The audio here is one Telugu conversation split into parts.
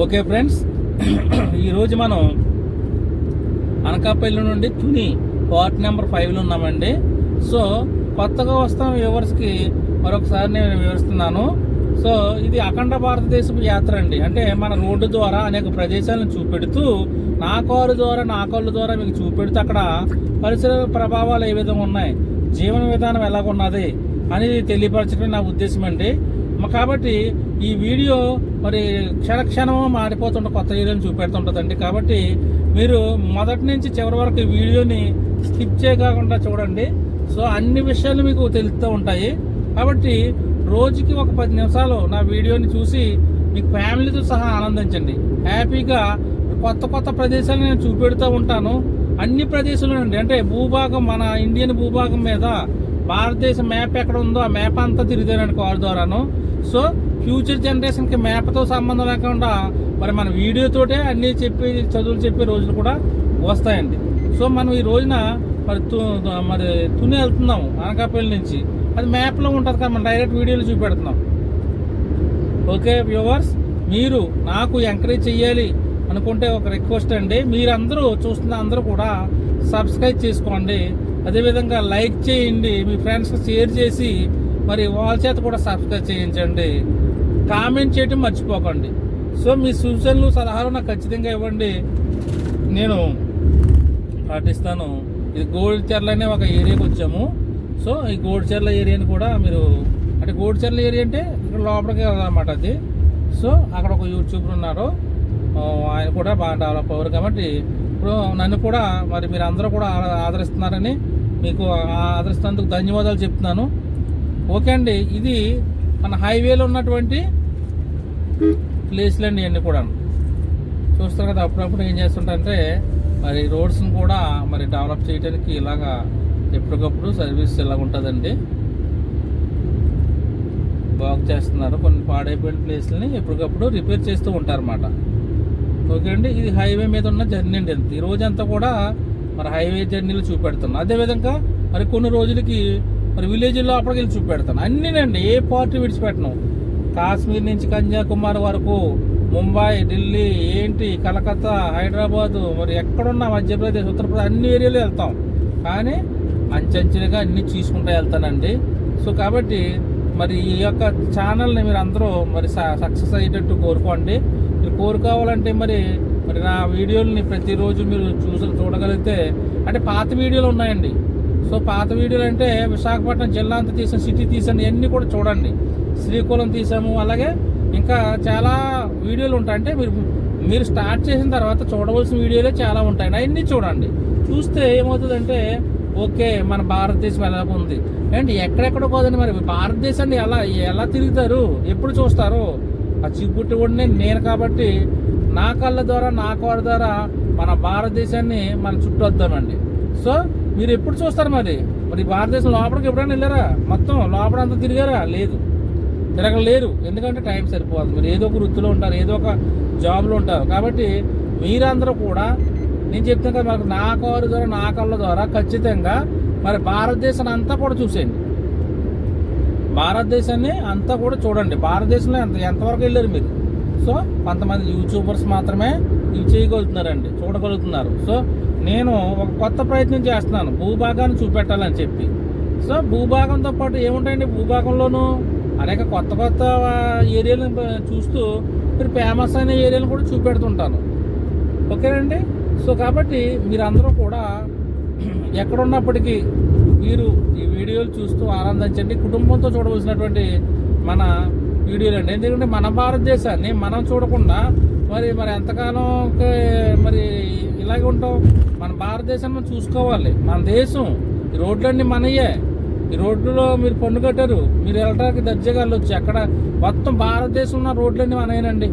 ఓకే ఫ్రెండ్స్ ఈరోజు మనం అనకాపల్లి నుండి తుని పార్ట్ నెంబర్ ఫైవ్లో ఉన్నామండి. సో కొత్తగా వస్తాం వ్యూవర్స్కి మరొకసారి నేను వివరిస్తున్నాను. సో ఇది అఖండ భారతదేశపు యాత్ర అండి. అంటే మన రోడ్డు ద్వారా అనేక ప్రదేశాలను చూపెడుతూ నా కారు ద్వారా నా కాళ్ళ ద్వారా మీకు చూపెడుతూ అక్కడ పరిసర ప్రభావాలు ఏ విధంగా ఉన్నాయి జీవన విధానం ఎలాగున్నది అనేది తెలియపరచడం నా ఉద్దేశం అండి. కాబట్టి ఈ వీడియో మరి క్షణ మారిపోతుంట కొత్త వీడియోని చూపెడుతుంటుందండి. కాబట్టి మీరు మొదటి నుంచి చివరి వరకు ఈ వీడియోని స్కిప్ చేయకుండా చూడండి. సో అన్ని విషయాలు మీకు తెలుస్తూ ఉంటాయి. కాబట్టి రోజుకి ఒక పది నిమిషాలు నా వీడియోని చూసి మీకు ఫ్యామిలీతో సహా ఆనందించండి. హ్యాపీగా కొత్త కొత్త ప్రదేశాలు నేను చూపెడుతూ ఉంటాను. అన్ని ప్రదేశాలు అండి అంటే భూభాగం మన ఇండియన్ భూభాగం మీద భారతదేశ మ్యాప్ ఎక్కడ ఉందో ఆ మ్యాప్ అంతా తిరుగుతానండి కారు ద్వారాను. సో ఫ్యూచర్ జనరేషన్కి మ్యాప్తో సంబంధం లేకుండా మరి మన వీడియోతోటే అన్నీ చెప్పి చదువులు చెప్పే రోజులు కూడా వస్తాయండి. సో మనం ఈ రోజున మరి తు- మరి తుని వెళ్తున్నాము అనకాపల్లి నుంచి. అది మ్యాప్లో ఉంటుంది కదా మనం డైరెక్ట్ వీడియోలు చూపెడుతున్నాం. ఓకే వ్యూవర్స్ మీరు నాకు ఎంకరేజ్ చేయాలి అనుకుంటే ఒక రిక్వెస్ట్ అండి. మీరందరూ చూస్తున్న అందరూ కూడా సబ్స్క్రైబ్ చేసుకోండి. అదేవిధంగా లైక్ చేయండి. మీ ఫ్రెండ్స్కి షేర్ చేసి మరి వాళ్ళ చేత కూడా సబ్స్క్రైబ్ చేయించండి. కామెంట్ చేయటం మర్చిపోకండి. సో మీ సూచనలు సలహాలు నాకు ఖచ్చితంగా ఇవ్వండి. నేను పాటిస్తాను. ఇది గోడిచెర్ల అనే ఒక ఏరియాకి వచ్చాము. సో ఈ గోడిచెర్ల ఏరియాని కూడా మీరు అంటే గోడిచెర్ల ఏరియా అంటే ఇక్కడ లోపలికి వెళ్ళాలన్నమాట అది. సో అక్కడ ఒక యూట్యూబర్ ఉన్నారు. ఆయన కూడా బాగా డెవలప్ అవ్వరు కాబట్టి ఇప్పుడు నన్ను కూడా మరి మీరు అందరూ కూడా ఆదరిస్తున్నారని మీకు ఆదరిస్తున్నందుకు ధన్యవాదాలు చెప్తున్నాను. ఓకే అండి ఇది మన హైవేలో ఉన్నటువంటి ప్లేస్లు అండి ఇవన్నీ కూడా చూస్తారు కదా అప్పుడప్పుడు ఏం చేస్తుంటారంటే మరి రోడ్స్ని కూడా మరి డెవలప్ చేయడానికి ఇలాగా ఎప్పటికప్పుడు సర్వీస్ ఇలా ఉంటుందండి? బాగు చేస్తున్నారు కొన్ని పాడైపోయిన ప్లేస్లని ఎప్పటికప్పుడు రిపేర్ చేస్తూ ఉంటారన్నమాట. ఓకే అండి ఇది హైవే మీద ఉన్న జర్నీ అండి ఈ రోజంతా కూడా మరి హైవే జర్నీలు చూపెడుతున్నాం. అదేవిధంగా మరి కొన్ని రోజులకి మరి విలేజ్లో అప్పటికి వెళ్ళి చూపెడతాను. అన్నీనండి ఏ పార్టీ విడిచిపెట్టను. కాశ్మీర్ నుంచి కన్యాకుమారి వరకు ముంబై ఢిల్లీ ఏంటి కలకత్తా హైదరాబాదు మరి ఎక్కడున్నా మధ్యప్రదేశ్ ఉత్తరప్రదేశ్ అన్ని ఏరియాలు వెళ్తాం. కానీ అంచెంచెలుగా అన్ని చూసుకుంటూ వెళ్తానండి. సో కాబట్టి మరి ఈ యొక్క ఛానల్ని మీరు అందరూ మరి సక్సెస్ అయ్యేటట్టు కోరుకోండి. మీరు కోరుకోవాలంటే మరి మరి నా వీడియోలని ప్రతిరోజు మీరు చూసి చూడగలిగితే అంటే పాత వీడియోలు ఉన్నాయండి. సో పాత వీడియోలు అంటే విశాఖపట్నం జిల్లా అంతా తీసిన సిటీ తీసిన ఇవన్నీ కూడా చూడండి. శ్రీకాకుళం తీసాము అలాగే ఇంకా చాలా వీడియోలు ఉంటాయి. అంటే మీరు మీరు స్టార్ట్ చేసిన తర్వాత చూడవలసిన వీడియోలే చాలా ఉంటాయి. అవన్నీ చూడండి. చూస్తే ఏమవుతుందంటే ఓకే మన భారతదేశం ఎలా ఉంది? అండ్ ఎక్కడెక్కడ పోదండి మరి? భారతదేశాన్ని ఎలా ఎలా తిరుగుతారు? ఎప్పుడు చూస్తారు? ఆ చిప్పుట్టి కూడా నేను కాబట్టి నా కళ్ళ ద్వారా నా కోడ ద్వారా మన భారతదేశాన్ని మన చుట్టూ వద్దామండి. సో మీరు ఎప్పుడు చూస్తారు మరి? మరి భారతదేశం లోపలికి ఎప్పుడైనా వెళ్ళారా? మొత్తం లోపల అంతా తిరిగారా? లేదు. తిరగలేరు. ఎందుకంటే టైం సరిపోదు. మీరు ఏదో ఒక వృత్తిలో ఉంటారు ఏదో ఒక జాబ్లో ఉంటారు. కాబట్టి మీరందరూ కూడా నేను చెప్తాను కదా మనకు నా కారు ద్వారా నా కళ్ళ ద్వారా ఖచ్చితంగా మరి భారతదేశాన్ని అంతా కూడా చూసేయండి. భారతదేశాన్ని అంతా కూడా చూడండి. భారతదేశంలో ఎంత ఎంతవరకు వెళ్ళారు మీరు? సో కొంతమంది యూట్యూబర్స్ మాత్రమే ఇవి చేయగలుగుతున్నారండి చూడగలుగుతున్నారు. సో నేను ఒక కొత్త ప్రయత్నం చేస్తున్నాను. భూభాగాన్ని చూపెట్టాలని చెప్పి. సో భూభాగంతో పాటు ఏముంటాయండి భూభాగంలోనూ? అనేక కొత్త కొత్త ఏరియాలను చూస్తూ మీరు ఫేమస్ అయిన ఏరియాలను కూడా చూపెడుతుంటాను. ఓకేనండి? సో కాబట్టి మీరందరూ కూడా ఎక్కడున్నప్పటికీ మీరు ఈ వీడియోలు చూస్తూ ఆనందించండి. కుటుంబంతో చూడవలసినటువంటి మన వీడియోలు అండి ఎందుకంటే మన భారతదేశాన్ని మనం చూడకుండా మరి మరి ఎంతకాలం మరి ఇలాగే ఉంటాం. మన భారతదేశాన్ని మనం చూసుకోవాలి. మన దేశం ఈ రోడ్లన్నీ మనయే. ఈ రోడ్లలో మీరు పన్ను కట్టారు. మీరు వెళ్ళడానికి దర్జాగా వెళ్ళొచ్చు. అక్కడ మొత్తం భారతదేశం ఉన్న రోడ్లన్నీ మనయేనండి.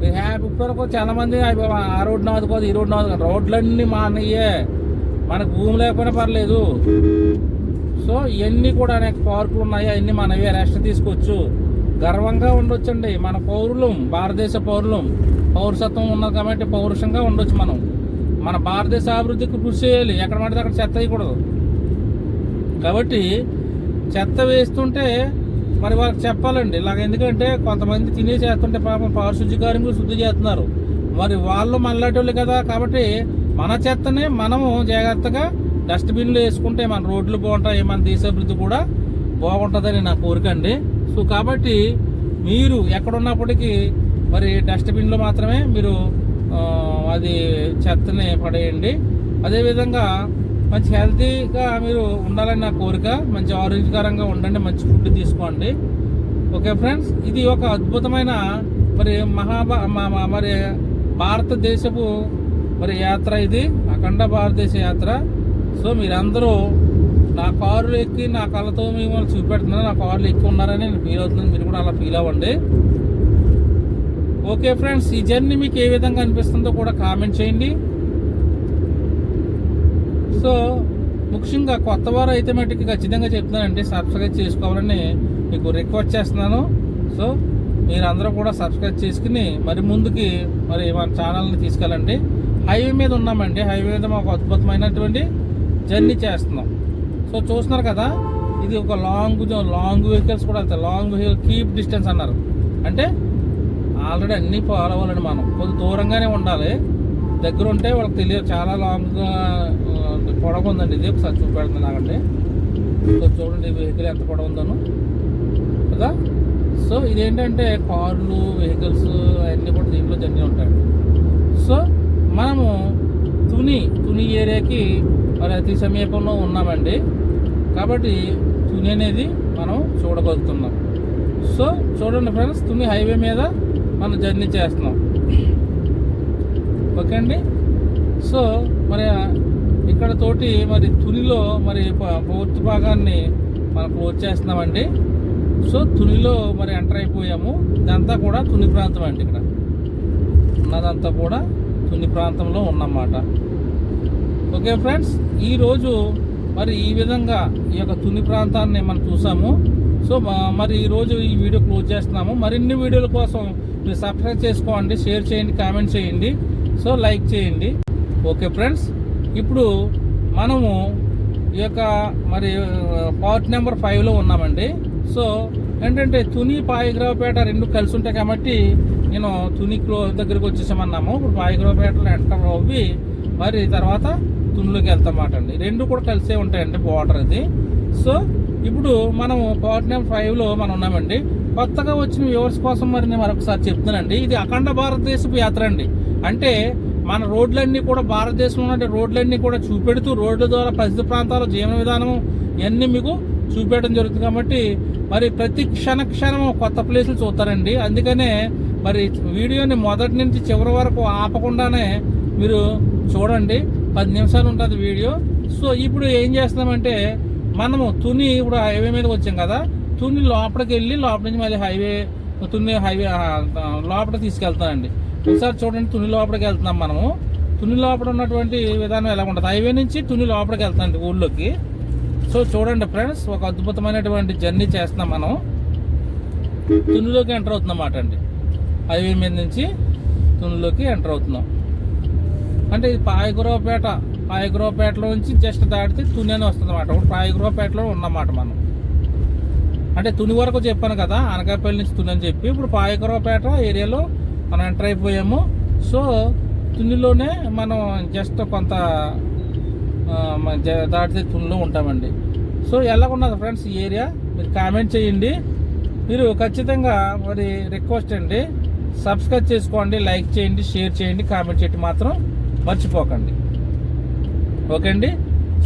మీరు హ్యాపీ ఇప్పటివరకు చాలామంది ఆ రోడ్ నాది కాదు ఈ రోడ్ నాది కాదు రోడ్లన్నీ మానయ్యే మనకు భూమి లేకపోయినా పర్లేదు. సో ఇవన్నీ కూడా అనేక పార్కులు ఉన్నాయి. అవన్నీ మనవే రెస్ట్ తీసుకోవచ్చు. గర్వంగా ఉండొచ్చండి. మన పౌరులం భారతదేశ పౌరులం. పౌరసత్వం ఉన్నది కాబట్టి పౌరుషంగా ఉండొచ్చు మనం. మన భారతదేశ అభివృద్ధికి కృషి చేయాలి. ఎక్కడ పడితే అక్కడ చెత్త వేయకూడదు. కాబట్టి చెత్త వేస్తుంటే మరి వాళ్ళకి చెప్పాలండి. ఇలాగ ఎందుకంటే కొంతమంది తినే చేస్తుంటే పాపం పారిశుద్ధ్య కార్మికులు శుద్ధి చేస్తున్నారు. మరి వాళ్ళు మళ్ళాటోళ్ళు కదా కాబట్టి మన చెత్తని మనము జాగ్రత్తగా డస్ట్బిన్లు వేసుకుంటే మన రోడ్లు బాగుంటాయి మన దేశాభివృద్ధి కూడా బాగుంటుందని నా కోరిక అండి. సో కాబట్టి మీరు ఎక్కడున్నప్పటికీ మరి డస్ట్బిన్లో మాత్రమే మీరు అది చెత్తని పడేయండి. అదేవిధంగా మంచి హెల్తీగా మీరు ఉండాలని నా కోరిక మంచి ఆరోగ్యకరంగా ఉండండి మంచి ఫుడ్ తీసుకోండి. ఓకే ఫ్రెండ్స్ ఇది ఒక అద్భుతమైన మరి మహాభా మరి భారతదేశపు మరి యాత్ర ఇది అఖండ భారతదేశ యాత్ర. సో మీరందరూ నా కారులో ఎక్కి నా కళ్ళతో మిమ్మల్ని చూపెడుతున్నాను నా కారులో ఎక్కి ఉన్నారని నేను ఫీల్ అవుతున్నాను మీరు కూడా అలా ఫీల్ అవ్వండి. ఓకే ఫ్రెండ్స్ ఈ జర్నీ మీకు ఏ విధంగా అనిపిస్తుందో కూడా కామెంట్ చేయండి. సో ముఖ్యంగా కొత్త వారు అయితే మటుకు ఖచ్చితంగా చెప్తున్నానండి సబ్స్క్రైబ్ చేసుకోవాలని మీకు రిక్వెస్ట్ చేస్తున్నాను. సో మీరందరూ కూడా సబ్స్క్రైబ్ చేసుకుని మరి ముందుకి మరి మన ఛానల్ని తీసుకెళ్ళండి. హైవే మీద ఉన్నామండి హైవే మీద మాకు అద్భుతమైనటువంటి జర్నీ చేస్తున్నాం. సో చూస్తున్నారు కదా ఇది ఒక లాంగ్ లాంగ్ వెహికల్స్ కూడా వెళ్తాయి లాంగ్ వెహికల్ కీప్ డిస్టెన్స్ అన్నారు. అంటే ఆల్రెడీ అన్నీ ఫాలో అవ్వాలండి మనం. కొంచెం దూరంగానే ఉండాలి. దగ్గర ఉంటే వాళ్ళకి తెలియదు. చాలా లాంగ్గా పొడవు ఉందండి ఇది. ఒకసారి చూపెడుతుంది నాకంటే. సో చూడండి వెహికల్ ఎంత పొడవ ఉందను. కదా? సో ఇదేంటంటే కార్లు వెహికల్స్ అవన్నీ కూడా దీంట్లో జర్నీ ఉంటాయండి సో మనము తుని తుని ఏరియాకి మరి అతి సమీపంలో ఉన్నామండి. కాబట్టి తుని అనేది మనం చూడగలుగుతున్నాం. సో చూడండి ఫ్రెండ్స్ తుని హైవే మీద మనం జర్నీ చేస్తున్నాం. ఓకే అండి? సో మరి ఇక్కడ తోటి మరి తునిలో మరి ప- పూర్తి భాగాన్ని మనం క్లోజ్ చేస్తున్నామండి. సో తునిలో మరి ఎంటర్ అయిపోయాము. ఇదంతా కూడా తుని ప్రాంతం అండి ఇక్కడ. ఉన్నదంతా కూడా తుని ప్రాంతంలో ఉన్నమాట. ఓకే ఫ్రెండ్స్ ఈరోజు మరి ఈ విధంగా ఈ యొక్క తుని ప్రాంతాన్ని మనం చూసాము. సో మరి ఈరోజు ఈ వీడియో క్లోజ్ చేస్తున్నాము. మరిన్ని వీడియోల కోసం మీరు సబ్స్క్రైబ్ చేసుకోండి షేర్ చేయండి కామెంట్ చేయండి. సో లైక్ చేయండి. Okay friends? ఇప్పుడు మనము ఈ యొక్క మరి పార్ట్ నెంబర్ ఫైవ్లో ఉన్నామండి. సో ఏంటంటే తుని పాయగ్రావపేట రెండు కలిసి ఉంటాయి కాబట్టి నేను తుని క్లో దగ్గరికి వచ్చేసామన్నాము. ఇప్పుడు పాయగ్రావపేటలో ఎంటర్ అవ్వి మరి తర్వాత తునిలోకి వెళ్తామాట అండి. రెండు కూడా కలిసే ఉంటాయండి బార్డర్ అది. సో ఇప్పుడు మనం పార్ట్ నెంబర్ ఫైవ్లో మనం ఉన్నామండి. కొత్తగా వచ్చిన వ్యూవర్స్ కోసం మరి నేను మరొకసారి చెప్తున్నానండి. ఇది అఖండ భారతదేశపు యాత్ర అండి. అంటే మన రోడ్లన్నీ కూడా భారతదేశంలో ఉన్న రోడ్లన్నీ కూడా చూపెడుతూ రోడ్ల ద్వారా ప్రసిద్ధ ప్రాంతాల జీవన విధానం ఇవన్నీ మీకు చూపెట్టడం జరుగుతుంది కాబట్టి మరి ప్రతి క్షణ క్షణం కొత్త ప్లేసులు చూస్తారండి. అందుకనే మరి వీడియోని మొదటి నుంచి చివరి వరకు ఆపకుండానే మీరు చూడండి. పది నిమిషాలు ఉంటుంది వీడియో. సో ఇప్పుడు ఏం చేస్తున్నామంటే మనము తుని ఇప్పుడు హైవే మీద వచ్చాం కదా. తుని లోపలికి వెళ్ళి లోపల నుంచి మళ్ళీ హైవే తుని హైవే లోపల తీసుకెళ్తానండి. ఒకసారి చూడండి తుని లోపలికి వెళ్తున్నాం మనము. తుని లోపల ఉన్నటువంటి విధానం ఎలా ఉంటుంది? హైవే నుంచి తుని లోపలికి వెళ్తానండి ఊళ్ళోకి. సో చూడండి ఫ్రెండ్స్ ఒక అద్భుతమైనటువంటి జర్నీ చేస్తున్నాం మనం. తునిలోకి ఎంటర్ అవుతున్నాం అండి. హైవే మీద నుంచి తునిలోకి ఎంటర్ అవుతున్నాం. అంటే ఇది పాయగురవపేట పాయగురవపేటలో నుంచి జస్ట్ దాటితే తుని అని వస్తుంది అనమాట ఇప్పుడు ఉన్నమాట మనం. అంటే తుని వరకు చెప్పాను కదా అనకాపల్లి నుంచి తుని అని చెప్పి. ఇప్పుడు పాయగురవపేట ఏరియాలో మనం ఎంటర్ అయిపోయాము. సో తునిలోనే మనం జస్ట్ కొంత జ- దాటితే తునిలో ఉంటామండి. సో ఎలాగున్నది ఫ్రెండ్స్ ఈ ఏరియా? మీరు కామెంట్ చేయండి. మీరు ఖచ్చితంగా మరి రిక్వెస్ట్ అండి సబ్స్క్రైబ్ చేసుకోండి లైక్ చేయండి షేర్ చేయండి కామెంట్ చేయడం మాత్రం మర్చిపోకండి. ఓకే అండి?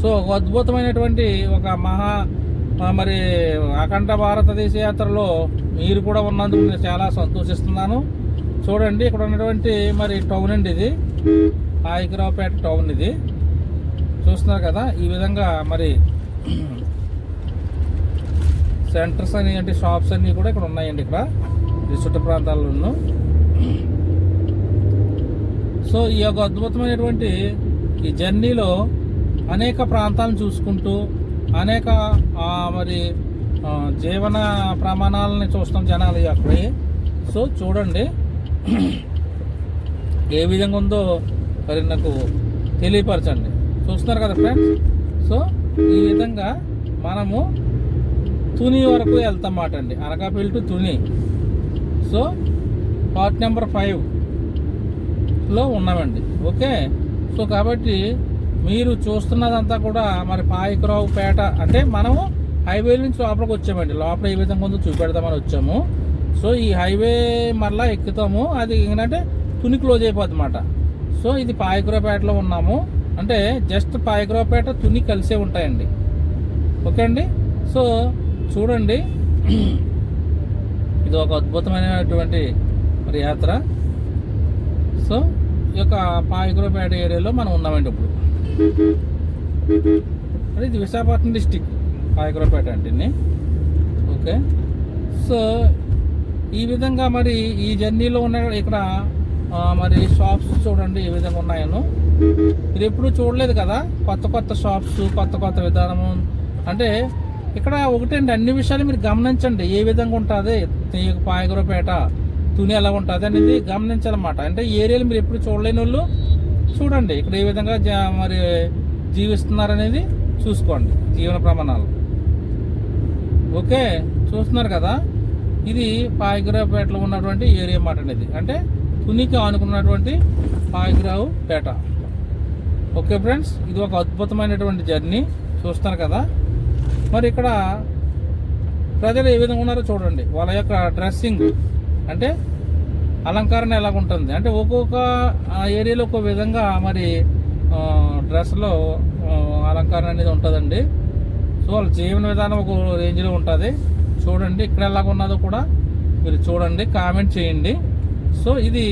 సో ఒక అద్భుతమైనటువంటి ఒక మహా మరి అఖండ భారతదేశ యాత్రలో మీరు కూడా ఉన్నందుకు నేను చాలా సంతోషిస్తున్నాను. చూడండి ఇక్కడ ఉన్నటువంటి మరి టౌన్ అండి ఇది. పాయకరావుపేట టౌన్ ఇది. చూస్తున్నారు కదా ఈ విధంగా మరి సెంటర్స్ అని అంటే షాప్స్ అన్నీ కూడా ఇక్కడ ఉన్నాయండి ఇక్కడ ఈ చుట్టు ప్రాంతాల్లోనూ. సో ఈ యొక్క అద్భుతమైనటువంటి ఈ జర్నీలో అనేక ప్రాంతాలను చూసుకుంటూ అనేక మరి జీవన ప్రమాణాలని చూస్తాం జనాలు అక్కడ. సో చూడండి. ఏ విధంగా ఉందో మరి నాకు తెలియపరచండి. చూస్తున్నారు కదా ఫ్రెండ్స్ సో ఈ విధంగా మనము తుని వరకు వెళ్తామాట అండి. Anakapalli to Tuni. So part number ఫైవ్లో ఉన్నామండి. ఓకే? సో కాబట్టి మీరు చూస్తున్నదంతా కూడా మరి పాయకరావు పేట అంటే మనము హైవే నుంచి లోపలికి వచ్చామండి. లోపల ఏ విధంగా ఉందో చూపెడదామని వచ్చాము. సో ఈ హైవే మరలా ఎక్కుతాము. అది ఏంటంటే తుని క్లోజ్ అయిపోద్ది అనమాట సో ఇది పాయకరావుపేటలో ఉన్నాము. అంటే జస్ట్ పాయకరావుపేట తుని కలిసే ఉంటాయండి. ఓకే అండి? సో చూడండి. ఇది ఒక అద్భుతమైనటువంటి మరి యాత్ర. సో యొక్క పాయకురపేట ఏరియాలో మనం ఉన్నామండి ఇప్పుడు. అంటే ఇది విశాఖపట్నం డిస్టిక్ పాయకురపేట అంటే ఓకే. సో ఈ విధంగా మరి ఈ జర్నీలో ఉన్న ఇక్కడ మరి షాప్స్ చూడండి ఏ విధంగా ఉన్నాయను. మీరు ఎప్పుడు చూడలేదు కదా కొత్త కొత్త షాప్స్ కొత్త కొత్త విధానము. అంటే ఇక్కడ ఒకటండి అన్ని విషయాలు మీరు గమనించండి ఏ విధంగా ఉంటుంది పాయగురపేట తుని ఎలా ఉంటుంది అనేది గమనించాలన్నమాట. అంటే ఏరియాలు మీరు ఎప్పుడు చూడలేని వాళ్ళు చూడండి. ఇక్కడ ఏ విధంగా జా- మరి జీవిస్తున్నారనేది చూసుకోండి జీవన ప్రమాణాలు. ఓకే? చూస్తున్నారు కదా? ఇది పాయగురావుపేటలో ఉన్నటువంటి ఏరియా మాట అనేది. అంటే తునికి ఆనుకున్నటువంటి పాయగురావు పేట ఓకే ఫ్రెండ్స్? ఇది ఒక అద్భుతమైనటువంటి జర్నీ. చూస్తున్నారు కదా? మరి ఇక్కడ ప్రజలు ఏ విధంగా ఉన్నారో చూడండి. వాళ్ళ యొక్క డ్రెస్సింగ్. అంటే అలంకరణ ఎలాగుంటుంది? అంటే ఒక్కొక్క ఆ ఏరియాలో ఒక్కో విధంగా మరి డ్రెస్లో అలంకరణ అనేది ఉంటుందండి. సో వాళ్ళ జీవన విధానం ఒక రేంజ్లో ఉంటుంది. చూడండి ఇక్కడ ఎలాగ ఉన్నదో కూడా మీరు చూడండి కామెంట్ చేయండి. సో ఇది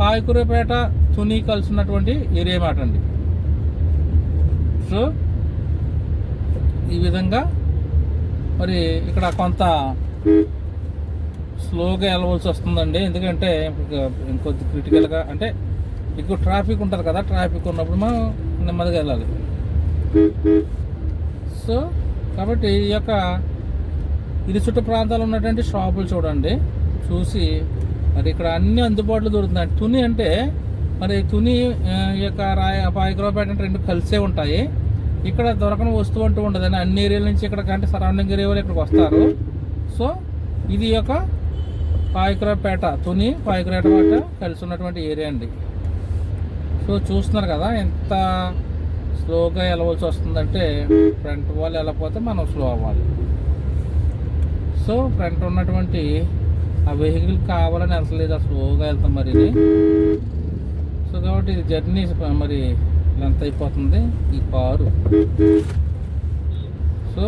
పాయకూరపేట తుని కలిసినటువంటి ఏరియా మాట అండి సో ఈ విధంగా మరి ఇక్కడ కొంత స్లోగా వెళ్ళవలసి వస్తుందండి. ఎందుకంటే ఇంకొద్ది క్రిటికల్గా అంటే ఎక్కువ ట్రాఫిక్ ఉంటుంది కదా ట్రాఫిక్ ఉన్నప్పుడు మనం నెమ్మదిగా వెళ్ళాలి. సో కాబట్టి ఈ యొక్క ఇది చుట్టూ ప్రాంతాలు ఉన్నటువంటి షాపులు చూడండి. చూసి మరి ఇక్కడ అన్ని అందుబాటులో దొరుకుతున్నాయి. తుని అంటే మరి తుని ఈ యొక్క రాయ పాయకరావుపేట అంటే రెండు కలిసే ఉంటాయి. ఇక్కడ దొరకని వస్తువు అంటూ ఉండదు అన్ని ఏరియాల నుంచి ఇక్కడ కంటే సరౌండింగ్ ఏరియా వాళ్ళు ఇక్కడికి వస్తారు. సో ఇది యొక్క పాయకురాపేట తుని పాయకురాపేట కలిసి ఉన్నటువంటి ఏరియా అండి. సో చూస్తున్నారు కదా ఎంత స్లోగా వెళ్ళవలసి వస్తుందంటే ఫ్రంట్ వాళ్ళు వెళ్ళకపోతే మనం స్లో అవ్వాలి. సో ఫ్రంట్ ఉన్నటువంటి ఆ వెహికల్ కావాలని వెళ్తలేదు ఆ స్లోగా వెళ్తాం మరి సో కాబట్టి ఇది జర్నీ మరి లెంత్ అయిపోతుంది ఈ కారు. సో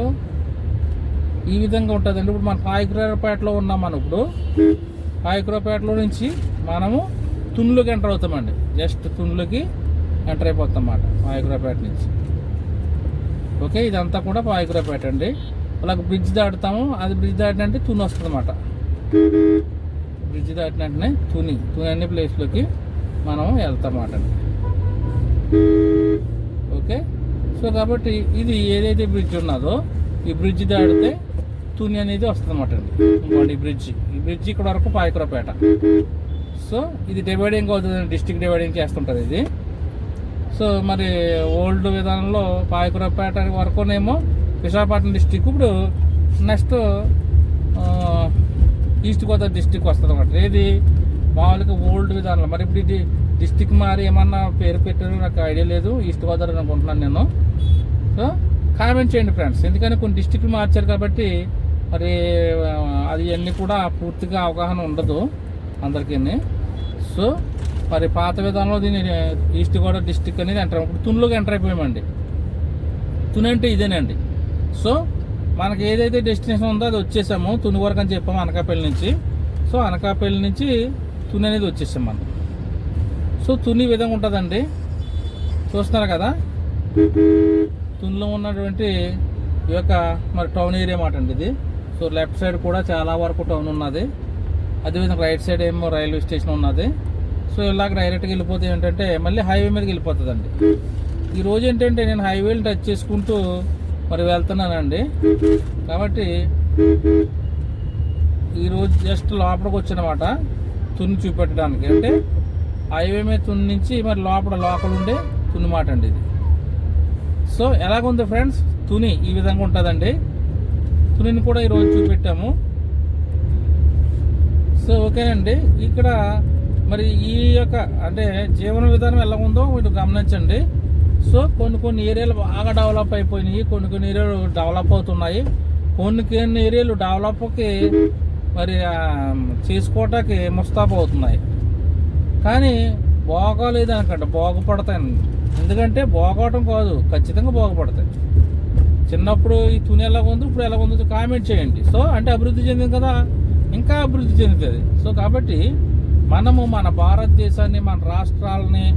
ఈ విధంగా ఉంటుందండి. ఇప్పుడు మన పాయకురాపేటలో ఉన్నాం మనం ఇప్పుడు పాయకురాపేటలో నుంచి మనము తున్లోకి ఎంటర్ అవుతామండి. జస్ట్ తున్లోకి ఎంటర్ అయిపోతాం అన్నమాట పాయకురాపేట నుంచి. ఓకే ఇదంతా కూడా పాయకురాపేట అండి. అలాగే బ్రిడ్జ్ దాటుతాము. అది బ్రిడ్జ్ దాటినంటే తుని వస్తుంది అన్నమాట బ్రిడ్జ్ దాటిన వెంటనే తుని తుని అనే ప్లేస్లోకి మనం వెళ్తాం అండి. ఓకే సో కాబట్టి ఇది ఏదైతే బ్రిడ్జ్ ఉన్నదో ఈ బ్రిడ్జ్ దాటితే తుని అనేది వస్తుంది అనమాట అండి. ఈ బ్రిడ్జ్. ఈ బ్రిడ్జ్ ఇక్కడ వరకు పాయకురపేట. సో ఇది డివైడింగ్ అవుతుంది డిస్టిక్ డివైడింగ్ చేస్తుంటుంది ఇది. సో మరి ఓల్డ్ విధానంలో పాయకురపేట వరకునేమో విశాఖపట్నం డిస్టిక్. ఇప్పుడు నెక్స్ట్ ఈస్ట్ గోదావరి డిస్టిక్ వస్తుంది అనమాట ఏది? మామూలుగా ఓల్డ్ విధానంలో. మరి ఇప్పుడు ఇది డిస్టిక్ మారి ఏమన్నా పేరు పెట్టారో నాకు ఐడియా లేదు. ఈస్ట్ గోదావరి అనుకుంటున్నాను నేను. సో కామెంట్ చేయండి ఫ్రెండ్స్. ఎందుకంటే కొన్ని డిస్టిక్లు మార్చారు కాబట్టి మరి అది అన్నీ కూడా పూర్తిగా అవగాహన ఉండదు అందరికీ సో మరి పాత విధానంలో దీన్ని ఈస్ట్ గోదావరి డిస్టిక్ అనేది ఎంటర్ ఇప్పుడు తునులోకి ఎంటర్ అయిపోయామండి. తుని అంటే ఇదేనండి. సో మనకి ఏదైతే డెస్టినేషన్ ఉందో అది వచ్చేసాము. తుని వరకు అని చెప్పాము అనకాపల్లి నుంచి. సో అనకాపల్లి నుంచి తుని అనేది వచ్చేసాం మనం. సో తుని విధంగా ఉంటుందండి. చూస్తున్నారు కదా? తునిలో ఉన్నటువంటి ఈ యొక్క మరి టౌన్ ఏరియా మాట అండి ఇది. సో లెఫ్ట్ సైడ్ కూడా చాలా వరకు టౌన్ ఉన్నది. అదేవిధంగా రైట్ సైడ్ ఏమో రైల్వే స్టేషన్ ఉన్నది. సో ఇలాగ డైరెక్ట్గా వెళ్ళిపోతే ఏంటంటే మళ్ళీ హైవే మీదకి వెళ్ళిపోతుందండి. ఈరోజు ఏంటంటే నేను హైవేలు టచ్ చేసుకుంటూ మరి వెళ్తున్నానండి. కాబట్టి ఈరోజు జస్ట్ లోపలికి వచ్చినమాట. తుని చూపెట్టడానికి. అంటే హైవే మీద తుని నుంచి మరి లోపల లోపల ఉండే తుని మాట అండి ఇది. సో ఎలాగుంది ఫ్రెండ్స్ తుని ఈ విధంగా ఉంటుందండి. తునిని కూడా ఈరోజు చూపెట్టాము. సో ఓకేనండి ఇక్కడ మరి ఈ యొక్క అంటే జీవన విధానం ఎలా ఉందో మీరు గమనించండి. సో కొన్ని కొన్ని ఏరియాలు బాగా డెవలప్ అయిపోయినాయి. కొన్ని కొన్ని ఏరియాలు డెవలప్ అవుతున్నాయి. కొన్ని కొన్ని ఏరియాలు డెవలప్కి మరి చేసుకోవటానికి ముస్తాబు అవుతున్నాయి. కానీ బాగోలేదు అనకండి బాగుపడతాయి. ఎందుకంటే బాగోవటం కాదు. ఖచ్చితంగా బాగుపడతాయి. చిన్నప్పుడు ఈ తుని ఎలా ఉంది ఇప్పుడు ఎలా ఉందో కామెంట్ చేయండి. సో అంటే అభివృద్ధి చెందింది కదా? ఇంకా అభివృద్ధి చెందుతుంది. సో కాబట్టి మనము మన భారతదేశాన్ని మన రాష్ట్రాలని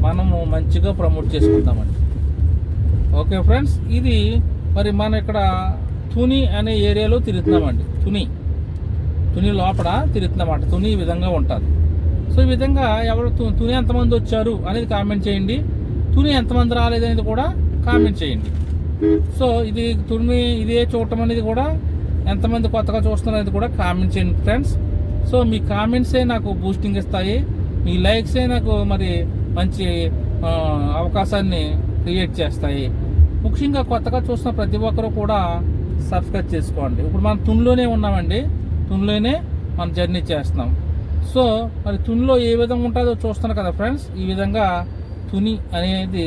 మనము మంచిగా ప్రమోట్ చేసుకుంటామండి ఓకే ఫ్రెండ్స్ ఇది మరి మనం ఇక్కడ తుని అనే ఏరియాలో తిరుగుతున్నామండి. తుని. తుని లోపల తిరుగుతున్నామంట తుని ఈ విధంగా ఉంటుంది. సో ఈ విధంగా ఎవరు తు- తుని ఎంతమంది వచ్చారు అనేది కామెంట్ చేయండి. తుని ఎంతమంది రాలేదనేది కూడా కామెంట్ చేయండి. సో ఇది తుని ఇదే చూడటం అనేది కూడా ఎంతమంది కొత్తగా చూస్తున్నారు అనేది కూడా కామెంట్స్ చేయండి ఫ్రెండ్స్ సో మీ కామెంట్సే నాకు బూస్టింగ్ ఇస్తాయి. మీ లైక్సే నాకు మరి మంచి అవకాశాన్ని క్రియేట్ చేస్తాయి. ముఖ్యంగా కొత్తగా చూస్తున్న ప్రతి ఒక్కరూ కూడా సబ్స్క్రైబ్ చేసుకోండి. ఇప్పుడు మనం తునిలోనే ఉన్నామండి. తునిలోనే మనం జర్నీ చేస్తున్నాం. సో మరి తునిలో ఏ విధంగా ఉంటుందో చూస్తున్నారు కదా ఫ్రెండ్స్ ఈ విధంగా తుని అనేది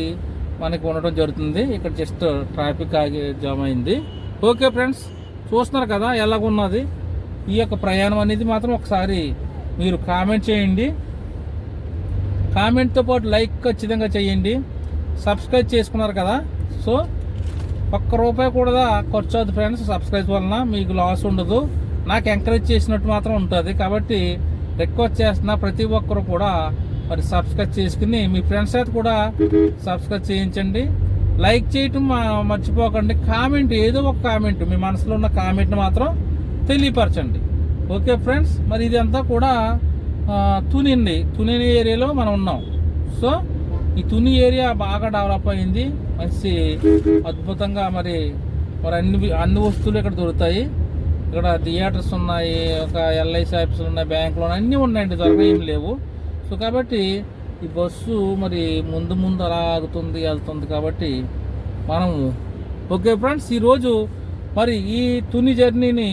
మనకి ఉండడం జరుగుతుంది. ఇక్కడ జస్ట్ ట్రాఫిక్ ఆగి జామ్ అయింది. ఓకే ఫ్రెండ్స్ చూస్తున్నారు కదా ఎలాగున్నది? ఈ యొక్క ప్రయాణం అనేది మాత్రం ఒకసారి మీరు కామెంట్ చేయండి. కామెంట్తో పాటు లైక్ ఖచ్చితంగా చేయండి. సబ్స్క్రైబ్ చేసుకున్నారు కదా? సో ఒక్క రూపాయి కూడా ఖర్చు అవుతుంది ఫ్రెండ్స్ సబ్స్క్రైబ్ వలన మీకు లాస్ ఉండదు. నాకు ఎంకరేజ్ చేసినట్టు మాత్రం ఉంటుంది. కాబట్టి రిక్వెస్ట్ చేస్తున్నా ప్రతి ఒక్కరు కూడా మరి సబ్స్క్రైబ్ చేసుకుని మీ ఫ్రెండ్స్ అయితే కూడా సబ్స్క్రైబ్ చేయించండి. లైక్ చేయటం మా- మర్చిపోకండి. కామెంట్ ఏదో ఒక కామెంట్ మీ మనసులో ఉన్న కామెంట్ని మాత్రం తెలియపరచండి. ఓకే ఫ్రెండ్స్ మరి ఇదంతా కూడా తునిండి తుని ఏరియాలో మనం ఉన్నాం. సో ఈ తుని ఏరియా బాగా డెవలప్ అయింది. మంచి అద్భుతంగా మరి మరి అన్ని అన్ని వస్తువులు ఇక్కడ దొరుకుతాయి. ఇక్కడ థియేటర్స్ ఉన్నాయి ఒక ఎల్ఐసి ఆఫీసులు ఉన్నాయి బ్యాంకులు ఉన్నాయి అన్నీ ఉన్నాయండి. దొరక ఏం లేవు. సో కాబట్టి ఈ బస్సు మరి ముందు ముందు అలా ఆగుతుంది వెళ్తుంది కాబట్టి మనము ఓకే ఫ్రెండ్స్ ఈరోజు మరి ఈ తుని జర్నీని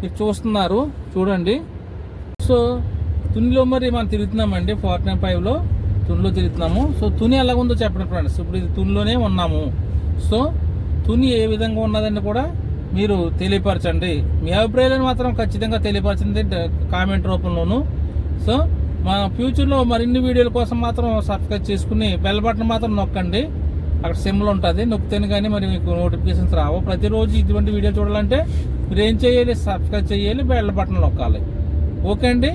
మీరు చూస్తున్నారు చూడండి. సో తునిలో మరి మనం తిరుగుతున్నామండి ఫోర్ నైన్ ఫైవ్లో తునిలో తిరుగుతున్నాము. సో తుని ఎలా ఉందో చెప్పండి ఫ్రెండ్స్ ఇప్పుడు ఇది తునిలోనే ఉన్నాము. సో తుని ఏ విధంగా ఉన్నదని కూడా మీరు తెలియపరచండి. మీ అభిప్రాయాలను మాత్రం ఖచ్చితంగా తెలియపరచండి కామెంట్ రూపంలోను. సో మా ఫ్యూచర్లో మరిన్ని వీడియోల కోసం మాత్రం సబ్స్క్రైబ్ చేసుకుని బెల్ బటన్ మాత్రం నొక్కండి. అక్కడ సిమ్లు ఉంటుంది. నొక్కితేనే కానీ మరి మీకు నోటిఫికేషన్స్ రావు. ప్రతిరోజు ఇటువంటి వీడియో చూడాలంటే మీరు ఏం చేయాలి సబ్స్క్రైబ్ చేయాలి బెల్ బటన్ నొక్కాలి. ఓకే అండి?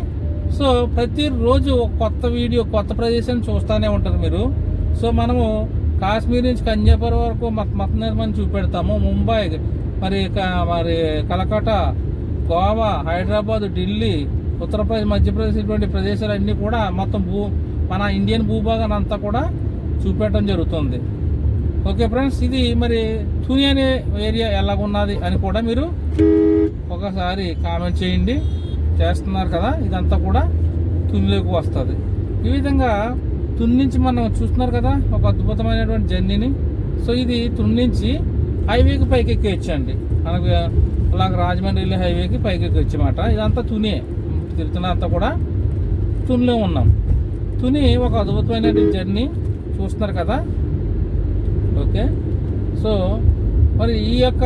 సో ప్రతిరోజు ఒక కొత్త వీడియో కొత్త ప్రదేశాన్ని చూస్తూనే ఉంటారు మీరు. సో మనము కాశ్మీర్ నుంచి కన్యాకుమారి వరకు మత మత నిర్మాణం చూపెడతాము. ముంబై మరి క- మరి కలకట్ట గోవా హైదరాబాద్ ఢిల్లీ ఉత్తరప్రదేశ్ మధ్యప్రదేశ్ ఇటువంటి ప్రదేశాలన్నీ కూడా మొత్తం భూ మన ఇండియన్ భూభాగాన్ని అంతా కూడా చూపెట్టడం జరుగుతుంది. ఓకే ఫ్రెండ్స్ ఇది మరి తుని అనే ఏరియా ఎలాగున్నది అని కూడా మీరు ఒకసారి కామెంట్ చేయండి. చేస్తున్నారు కదా ఇదంతా కూడా తునిలోకి వస్తుంది. ఈ విధంగా తుని నుంచి మనం చూస్తున్నారు కదా ఒక అద్భుతమైనటువంటి జర్నీని. సో ఇది తుని నుంచి హైవేకి పైకి ఎక్కేయచ్చండి మనకు అలాగ రాజమండ్రి వెళ్ళే హైవేకి పైకి ఎక్కొచ్చమాట ఇదంతా తునే. తిరుగుతున్న అంతా కూడా తునిలో ఉన్నాం. తుని ఒక అద్భుతమైన జర్నీ చూస్తున్నారు కదా? ఓకే. సో మరి ఈ యొక్క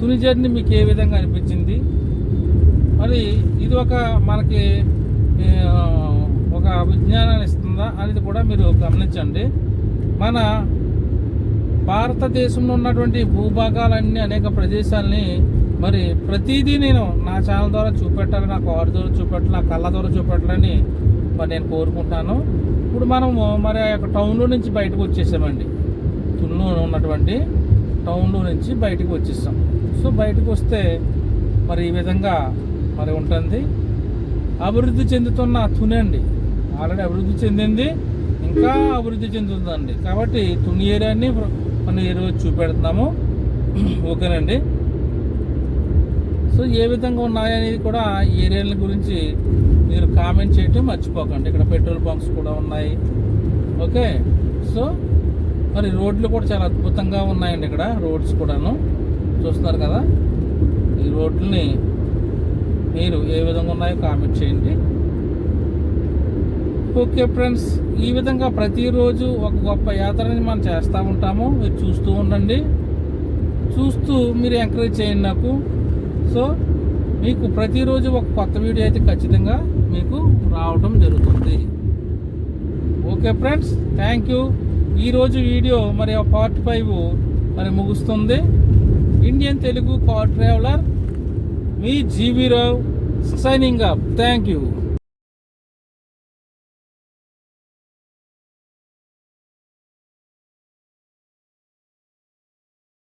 తుని జర్నీ మీకు ఏ విధంగా అనిపించింది? మరి ఇది ఒక మనకి ఒక విజ్ఞానాన్ని ఇస్తుందా అనేది కూడా మీరు గమనించండి. మన భారతదేశంలో ఉన్నటువంటి భూభాగాలన్నీ అనేక ప్రదేశాలని మరి ప్రతిదీ నేను నా ఛానల్ ద్వారా చూపెట్టాలి నా కారు ద్వారా చూపెట్టాలి నా కళ్ళ ద్వారా చూపెట్టాలని మరి నేను కోరుకుంటాను. ఇప్పుడు మనము మరి ఆ యొక్క టౌన్లో నుంచి బయటకు వచ్చేసామండి. తుల్లో ఉన్నటువంటి టౌన్లో నుంచి బయటకు వచ్చేసాం. సో బయటకు వస్తే మరి ఈ విధంగా మరి ఉంటుంది. అభివృద్ధి చెందుతున్న తుని అండి. ఆల్రెడీ అభివృద్ధి చెందింది ఇంకా అభివృద్ధి చెందుతుందండి. కాబట్టి తుని ఏరియాని మనం ఈరోజు చూపెడుతున్నాము. ఓకేనండి. సో ఏ విధంగా ఉన్నాయనేది కూడా ఈ ఏరియాల గురించి మీరు కామెంట్ చేయటం మర్చిపోకండి. ఇక్కడ పెట్రోల్ పంప్స్ కూడా ఉన్నాయి. ఓకే? సో మరి రోడ్లు కూడా చాలా అద్భుతంగా ఉన్నాయండి ఇక్కడ రోడ్స్ కూడాను. చూస్తున్నారు కదా? ఈ రోడ్లని మీరు ఏ విధంగా ఉన్నాయో కామెంట్ చేయండి. ఓకే ఫ్రెండ్స్ ఈ విధంగా ప్రతిరోజు ఒక గొప్ప యాత్రని మనం చేస్తూ ఉంటాము. మీరు చూస్తూ ఉండండి. చూస్తూ మీరు ఎంకరేజ్ చేయండి నాకు. సో మీకు ప్రతిరోజు ఒక కొత్త వీడియో అయితే ఖచ్చితంగా మీకు రావడం జరుగుతుంది. Okay friends thank you. ఈరోజు వీడియో మరి పార్ట్ ఫైవ్ మరి ముగుస్తుంది. Indian Telugu car traveller me G V Rao signing up thank you